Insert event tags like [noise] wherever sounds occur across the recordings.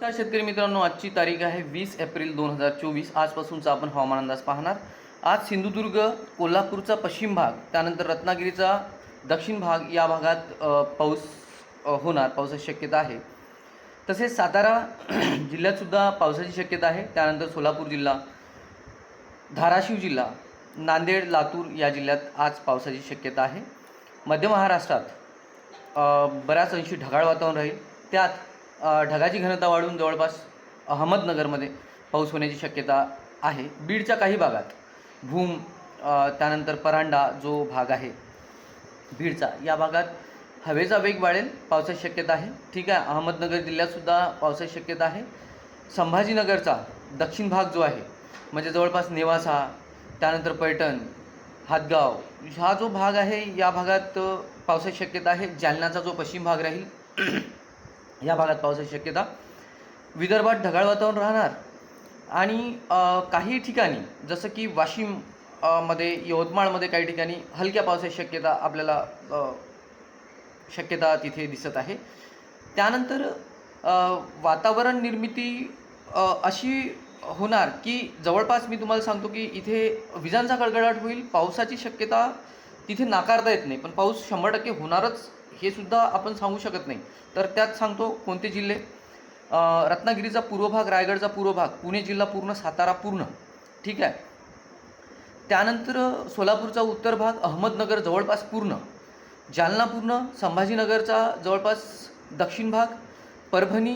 तर शेतकरी मित्रांनो आजची तारीख आहे वीस एप्रिल दोन हजार चोवीस. आजपासूनचा आपण हवामान अंदाज पाहणार. आज सिंधुदुर्ग कोल्हापूरचा पश्चिम भाग त्यानंतर रत्नागिरीचा दक्षिण भाग या भागात पाऊस होणार पावसाची शक्यता आहे. तसेच सातारा [clears throat] जिल्ह्यातसुद्धा पावसाची शक्यता आहे. त्यानंतर सोलापूर जिल्हा धाराशिव जिल्हा नांदेड लातूर या जिल्ह्यात आज पावसाची शक्यता आहे. मध्य महाराष्ट्रात बऱ्याच अंशी ढगाळ वातावरण राहील. त्यात ढगाची घनता वाढून जवळपास अहमदनगरमध्ये पाऊस होण्याची शक्यता आहे. बीडच्या काही भागात भूम त्यानंतर परांडा जो भाग आहे बीडचा या भागात हवेचा वेग वाढेल पावसाची शक्यता आहे. ठीक आहे अहमदनगर जिल्ह्यातसुद्धा पावसाची शक्यता आहे. संभाजीनगरचा दक्षिण भाग जो आहे म्हणजे जवळपास नेवासा त्यानंतर पैठण हातगाव हा जो भाग आहे या भागात पावसाची शक्यता आहे. जालन्याचा जो पश्चिम भाग राहील या भागात पावसाची शक्यता. विदर्भात ढगाळ वातावरण राहणार. आणि काही ठिकाणी जसं की वाशिममध्ये यवतमाळमध्ये काही ठिकाणी हलक्या पावसाची शक्यता आपल्याला शक्यता तिथे दिसत आहे. त्यानंतर वातावरण निर्मिती अशी होणार की जवळपास मी तुम्हाला सांगतो की इथे विजांचा कडकडाट होईल. पावसाची शक्यता तिथे नाकारता येत नाही. पण पाऊस शंभर टक्के होणारच हे सुद्धा आपण सांगू शकत नाही. तर त्यात सांगतो कोणते जिल्हे? रत्नागिरीचा पूर्व भाग रायगडचा पूर्व भाग पुणे जिल्हा पूर्ण सातारा पूर्ण. ठीक आहे? त्यानंतर सोलापूरचा उत्तर भाग अहमदनगर जवळपास पूर्ण. जालना पूर्ण संभाजीनगरचा जवळपास दक्षिण भाग परभणी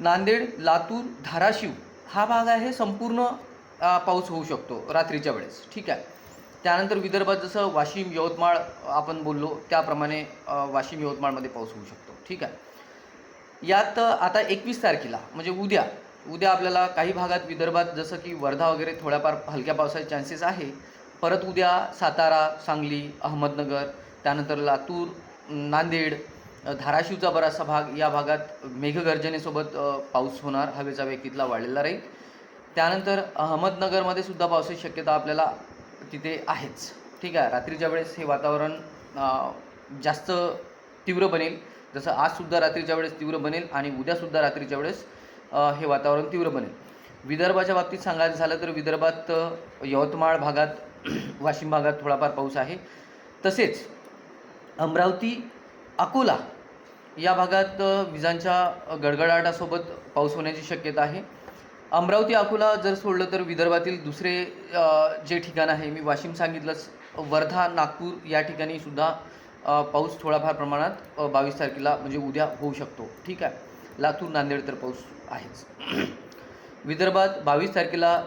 नांदेड लातूर धाराशिव. हा भाग आहे संपूर्ण पाऊस होऊ शकतो रात्रीच्या वेळेस. ठीक आहे? त्यानंतर विदर्भात जसं वाशिम यवतमाळ आपण बोललो त्याप्रमाणे वाशिम यवतमाळमध्ये पाऊस होऊ शकतो. ठीक आहे? यात आता एकवीस तारखेला म्हणजे उद्या उद्या आपल्याला काही भागात विदर्भात जसं की वर्धा वगैरे थोड्याफार हलक्या पावसाचे चान्सेस आहे. परत उद्या सातारा सांगली अहमदनगर त्यानंतर लातूर नांदेड धाराशिवचा बराचसा भाग या भागात मेघगर्जनेसोबत पाऊस होणार. हवेचा वेग तिथला वाढलेला राहील. त्यानंतर अहमदनगरमध्ये सुद्धा पावसाची शक्यता आपल्याला तिथे आहेच. ठीक आहे? रात्रीच्या वेळेस हे वातावरण जास्त तीव्र बनेल. जसं आजसुद्धा रात्रीच्या वेळेस तीव्र बनेल आणि उद्यासुद्धा रात्रीच्या वेळेस हे वातावरण तीव्र बनेल. विदर्भाच्या बाबतीत सांगायचं झालं तर विदर्भात यवतमाळ भागात [clears throat] वाशिम भागात थोडाफार पाऊस आहे. तसेच अमरावती अकोला या भागात विजांच्या गडगडाटासोबत पाऊस होण्याची शक्यता आहे. अमरावती अकोला जर सोडलं तर विदर्भातील दुसरे जे ठिकाण आहे मी वाशिम सांगितलंच वर्धा नागपूर या ठिकाणी सुद्धा पाऊस थोडाफार प्रमाणात बावीस तारखेला म्हणजे उद्या होऊ शकतो. ठीक आहे? लातूर नांदेड तर पाऊस आहेच. [clears throat] विदर्भात बावीस तारखेला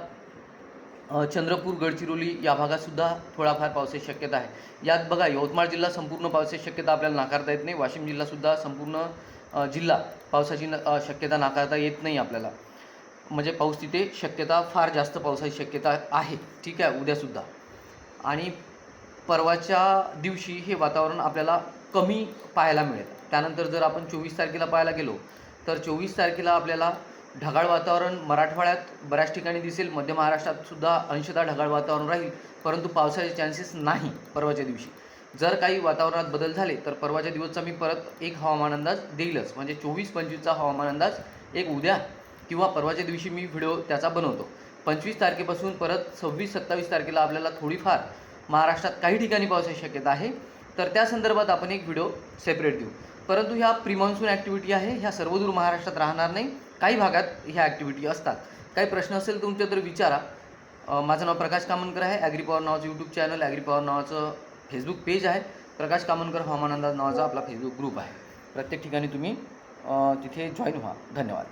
चंद्रपूर गडचिरोली या भागातसुद्धा थोडाफार पावसाची शक्यता आहे. यात बघा यवतमाळ जिल्हा संपूर्ण पावसाची शक्यता आपल्याला नाकारता येत नाही. वाशिम जिल्हासुद्धा संपूर्ण जिल्हा पावसाची न शक्यता नाकारता येत नाही आपल्याला. म्हणजे पाऊस तिथे शक्यता फार जास्त पावसाची शक्यता आहे. ठीक आहे उद्यासुद्धा आणि परवाच्या दिवशी हे वातावरण आपल्याला कमी पाहायला मिळेल. त्यानंतर जर आपण चोवीस तारखेला पाहायला गेलो तर चोवीस तारखेला आपल्याला ढगाळ वातावरण मराठवाड्यात बऱ्याच ठिकाणी दिसेल. मध्य महाराष्ट्रात सुद्धा अंशतः ढगाळ वातावरण राहील परंतु पावसाचे चान्सेस नाही परवाच्या दिवशी. जर काही वातावरणात बदल झाले तर परवाच्या दिवसचा मी परत एक हवामान अंदाज देईलच. म्हणजे चोवीस पंचवीसचा हवामान अंदाज एक उद्या किंवा परवाच्या दिवशी मी व्हिडिओ त्याचा बनवतो. पंचवीस तारखेपासून परत सव्वीस सत्तावीस तारखेला आपल्याला थोडीफार महाराष्ट्रात काही ठिकाणी पावसाची शक्यता आहे. तर त्या संदर्भात आपण एक व्हिडिओ सेपरेट देऊ परंतु ह्या प्रिमॉन्सून ॲक्टिव्हिटी आहे ह्या सर्वदूर महाराष्ट्रात राहणार नाही. काही भागात ह्या ॲक्टिव्हिटी असतात. काही प्रश्न असेल तुमचे तर विचारा. माझं नाव प्रकाश कामनकर आहे. ॲग्री पॉवर नावाचं यूट्यूब चॅनल ॲग्री पॉवर नावाचं फेसबुक पेज आहे. प्रकाश कामनकर हवामान अंदाज नावाचा आपला फेसबुक ग्रुप आहे. प्रत्येक ठिकाणी तुम्ही तिथे जॉईन व्हा. धन्यवाद.